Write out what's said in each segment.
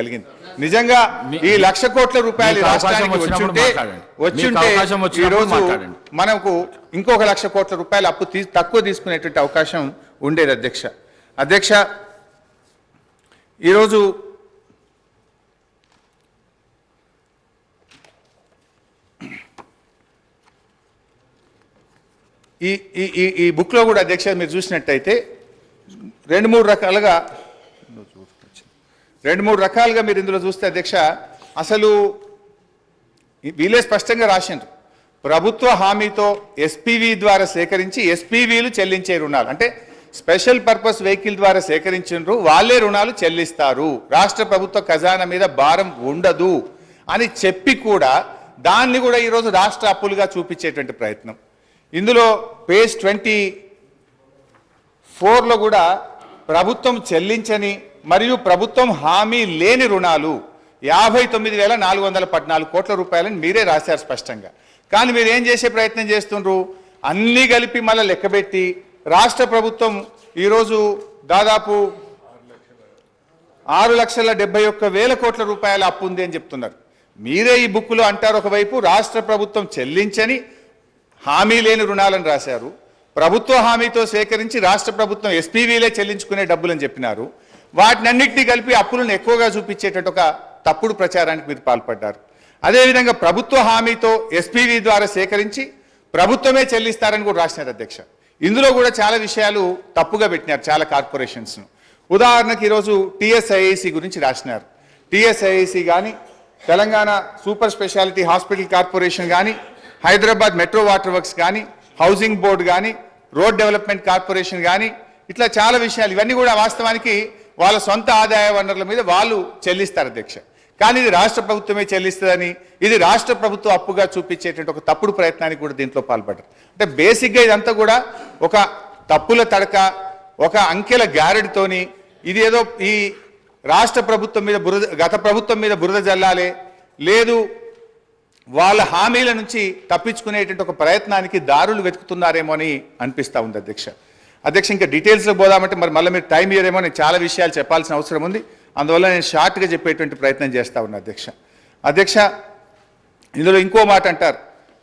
కలిగింది నిజంగా ఈ లక్ష కోట్ల రూపాయలు రాష్ట్రానికి వచ్చినప్పుడు వచ్చుంటే మాట్లాడండి. మీకు వచ్చుంటే అవకాశం ఈ వచ్చినప్పుడు రోజు మాట్లాడండి. మనకు ఇంకొక లక్ష కోట్ల రూపాయలు అప్పు తక్కువ తీసుకునేటువంటి అవకాశం ఉండేది అధ్యక్ష అధ్యక్ష ఈరోజు ఈ ఈ ఈ ఈ బుక్లో కూడా అధ్యక్ష మీరు చూసినట్టయితే రెండు మూడు రకాలుగా రెండు మూడు రకాలుగా మీరు ఇందులో చూస్తే అధ్యక్ష అసలు వీలే వీళ్ళే స్పష్టంగా రాసిండ్రు. ప్రభుత్వ హామీతో ఎస్పీవి ద్వారా సేకరించి ఎస్పీవీలు చెల్లించే రుణాలు. అంటే స్పెషల్ పర్పస్ వెహికల్ ద్వారా సేకరించిండ్రు వాళ్ళే రుణాలు చెల్లిస్తారు. రాష్ట్ర ప్రభుత్వ ఖజానా మీద భారం ఉండదు అని చెప్పి కూడా దాన్ని కూడా ఈరోజు రాష్ట్ర అప్పులుగా చూపించేటువంటి ప్రయత్నం. ఇందులో పేజ్ ట్వంటీ ఫోర్లో కూడా ప్రభుత్వం చెల్లించని మరియు ప్రభుత్వం హామీ లేని రుణాలు యాభై తొమ్మిది వేల నాలుగు వందల పద్నాలుగు కోట్ల రూపాయలని మీరే రాశారు స్పష్టంగా. కానీ మీరు ఏం చేసే ప్రయత్నం చేస్తుండ్రు? అన్నీ కలిపి మళ్ళీ లెక్కబెట్టి రాష్ట్ర ప్రభుత్వం ఈరోజు దాదాపు ఆరు లక్షల డెబ్బై ఒక్క వేల కోట్ల రూపాయల అప్పు ఉంది అని చెప్తున్నారు. మీరే ఈ బుక్లో అంటారు ఒకవైపు రాష్ట్ర ప్రభుత్వం చెల్లించని హామీ లేని రుణాలను రాశారు. ప్రభుత్వ హామీతో సేకరించి రాష్ట్ర ప్రభుత్వం ఎస్పీవీలే చెల్లించుకునే డబ్బులని చెప్పినారు. వాటినన్నింటినీ కలిపి అప్పులను ఎక్కువగా చూపించేటట్టు ఒక తప్పుడు ప్రచారానికి మీరు పాల్పడ్డారు. అదేవిధంగా ప్రభుత్వ హామీతో ఎస్పీవి ద్వారా సేకరించి ప్రభుత్వమే చెల్లిస్తారని కూడా రాసినారు అధ్యక్ష. ఇందులో కూడా చాలా విషయాలు తప్పుగా పెట్టినారు చాలా కార్పొరేషన్స్ను. ఉదాహరణకి ఈరోజు టిఎస్ఐఐసి గురించి రాసినారు. టిఎస్ఐఐసి కానీ Telangana super speciality hospital corporation కానీ హైదరాబాద్ మెట్రో వాటర్ వర్క్స్ కానీ హౌసింగ్ బోర్డు కానీ రోడ్ డెవలప్మెంట్ కార్పొరేషన్ కానీ ఇట్లా చాలా విషయాలు. ఇవన్నీ కూడా వాస్తవానికి వాళ్ళ సొంత ఆదాయ వనరుల మీద వాళ్ళు చెల్లిస్తారు అధ్యక్ష. కానీ ఇది రాష్ట్ర ప్రభుత్వమే చెల్లిస్తుందని ఇది రాష్ట్ర ప్రభుత్వం అప్పుగా చూపించేటువంటి ఒక తప్పుడు ప్రయత్నానికి కూడా దీంట్లో పాల్పడ్డారు. అంటే బేసిక్గా ఇదంతా కూడా ఒక తప్పుల తడక ఒక అంకెల గ్యారెడ్తోని ఇది ఏదో ఈ రాష్ట్ర ప్రభుత్వం మీద బురద గత ప్రభుత్వం మీద బురద జల్లాలి లేదు వాళ్ళ హామీల నుంచి తప్పించుకునేటువంటి ఒక ప్రయత్నానికి దారులు వెతుకుతున్నారేమో అని అనిపిస్తూ ఉంది అధ్యక్ష. అధ్యక్ష ఇంకా డీటెయిల్స్లో పోదామంటే మరి మళ్ళీ మీరు టైం ఇయ్యరేమో నేను చాలా విషయాలు చెప్పాల్సిన అవసరం ఉంది. అందువల్ల నేను షార్ట్గా చెప్పేటువంటి ప్రయత్నం చేస్తా ఉన్నా అధ్యక్ష. అధ్యక్ష ఇందులో ఇంకో మాట అంటారు.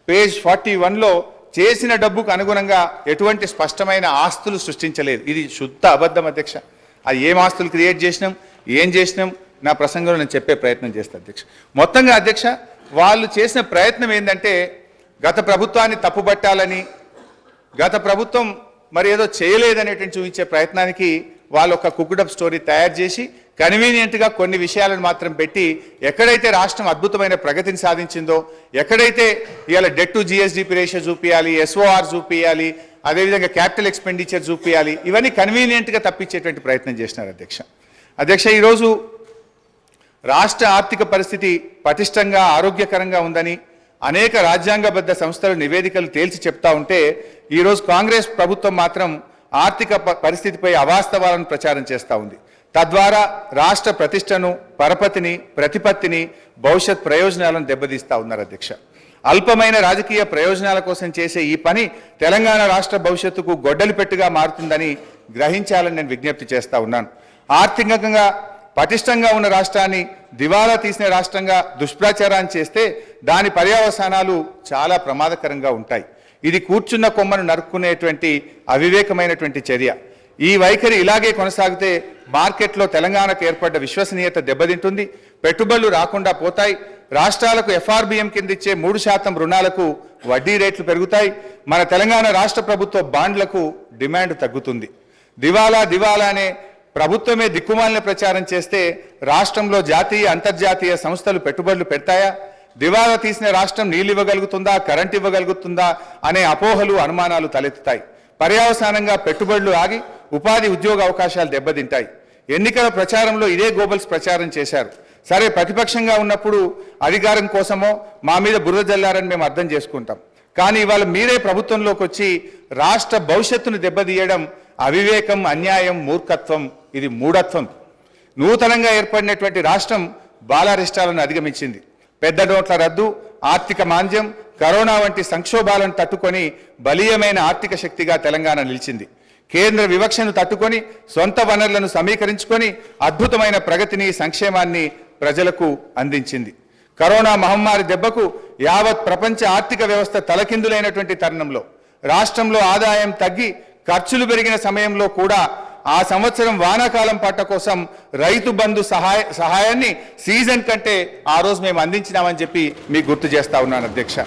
పేజ్ ఫార్టీ వన్లో చేసిన డబ్బుకు అనుగుణంగా ఎటువంటి స్పష్టమైన ఆస్తులు సృష్టించలేదు. ఇది శుద్ధ అబద్ధం అధ్యక్ష. అది ఏం ఆస్తులు క్రియేట్ చేసినాం ఏం చేసినాం నా ప్రసంగంలో నేను చెప్పే ప్రయత్నం చేస్తాను అధ్యక్ష. మొత్తంగా అధ్యక్ష వాళ్ళు చేసిన ప్రయత్నం ఏంటంటే గత ప్రభుత్వాన్ని తప్పుపట్టాలని గత ప్రభుత్వం మరి ఏదో చేయలేదనేటువంటి చూపించే ప్రయత్నానికి వాళ్ళు ఒక కుక్కుడప్ స్టోరీ తయారు చేసి కన్వీనియంట్గా కొన్ని విషయాలను మాత్రం పెట్టి ఎక్కడైతే రాష్ట్రం అద్భుతమైన ప్రగతిని సాధించిందో ఎక్కడైతే ఇవాళ డెట్ టు జిఎస్డిపి రేషియో చూపించాలి ఎస్ఓఆర్ చూపించాలి అదేవిధంగా క్యాపిటల్ ఎక్స్పెండిచర్ చూపించాలి ఇవన్నీ కన్వీనియంట్గా తప్పించేటువంటి ప్రయత్నం చేసినారు అధ్యక్ష. అధ్యక్ష ఈరోజు రాష్ట్ర ఆర్థిక పరిస్థితి పటిష్టంగా ఆరోగ్యకరంగా ఉందని అనేక రాజ్యాంగబద్ధ సంస్థల నివేదికలు తేల్చి చెప్తా ఉంటే ఈరోజు కాంగ్రెస్ ప్రభుత్వం మాత్రం ఆర్థిక ప- పరిస్థితిపై అవాస్తవాలను ప్రచారం చేస్తూ ఉంది. తద్వారా రాష్ట్ర ప్రతిష్టను పరపతిని ప్రతిపత్తిని భవిష్యత్ ప్రయోజనాలను దెబ్బతీస్తా ఉన్నారు అధ్యక్ష. అల్పమైన రాజకీయ ప్రయోజనాల కోసం చేసే ఈ పని తెలంగాణ రాష్ట్ర భవిష్యత్తుకు గొడ్డలి పెట్టుగా మారుతుందని గ్రహించాలని నేను విజ్ఞప్తి చేస్తా ఉన్నాను. ఆర్థికంగా పటిష్టంగా ఉన్న రాష్ట్రాన్ని దివాలా తీసిన రాష్ట్రంగా దుష్ప్రచారాన్ని చేస్తే దాని పర్యవసానాలు చాలా ప్రమాదకరంగా ఉంటాయి. ఇది కూర్చున్న కొమ్మను నరుక్కునేటువంటి అవివేకమైనటువంటి చర్య. ఈ వైఖరి ఇలాగే కొనసాగితే మార్కెట్లో తెలంగాణకు ఏర్పడ్డ విశ్వసనీయత దెబ్బతింటుంది పెట్టుబడులు రాకుండా పోతాయి రాష్ట్రాలకు ఎఫ్ఆర్బిఎం కింద ఇచ్చే మూడు శాతం రుణాలకు వడ్డీ రేట్లు పెరుగుతాయి మన తెలంగాణ రాష్ట్ర ప్రభుత్వ బాండ్లకు డిమాండ్ తగ్గుతుంది. దివాలా దివాలా అనే ప్రభుత్వమే దిక్కుమాలిన ప్రచారం చేస్తే రాష్ట్రంలో జాతీయ అంతర్జాతీయ సంస్థలు పెట్టుబడులు పెడతాయా? దివాలా తీసిన రాష్ట్రం నీళ్ళు ఇవ్వగలుగుతుందా కరెంట్ ఇవ్వగలుగుతుందా? అనే అపోహలు అనుమానాలు తలెత్తుతాయి. పర్యావసానంగా పెట్టుబడులు ఆగి ఉపాధి ఉద్యోగ అవకాశాలు దెబ్బతింటాయి. ఎన్నికల ప్రచారంలో ఇదే గోబల్స్ ప్రచారం చేశారు. సరే ప్రతిపక్షంగా ఉన్నప్పుడు అధికారం కోసమో మా మీద బురద జల్లారని మేము అర్థం చేసుకుంటాం. కానీ ఇవాళ మీరే ప్రభుత్వంలోకి వచ్చి రాష్ట్ర భవిష్యత్తును దెబ్బతీయడం అవివేకం అన్యాయం మూర్ఖత్వం ఇది మూఢత్వం. నూతనంగా ఏర్పడినటువంటి రాష్ట్రం బాలారిష్టాలను అధిగమించింది. పెద్ద నోట్ల రద్దు ఆర్థిక మాంద్యం కరోనా వంటి సంక్షోభాలను తట్టుకొని బలీయమైన ఆర్థిక శక్తిగా తెలంగాణ నిలిచింది. కేంద్ర వివక్షను తట్టుకొని సొంత వనరులను సమీకరించుకొని అద్భుతమైన ప్రగతిని సంక్షేమాన్ని ప్రజలకు అందించింది. కరోనా మహమ్మారి దెబ్బకు యావత్ ప్రపంచ ఆర్థిక వ్యవస్థ తలకిందులైనటువంటి తరుణంలో రాష్ట్రంలో ఆదాయం తగ్గి ఖర్చులు పెరిగిన సమయంలో కూడా ఆ సంవత్సరం వానాకాలం పంట కోసం రైతు బంధు సహాయ సహాయాన్ని సీజన్ కంటే ఆ రోజు మేము అందించినామని చెప్పి మీకు గుర్తు చేస్తా ఉన్నాను అధ్యక్ష.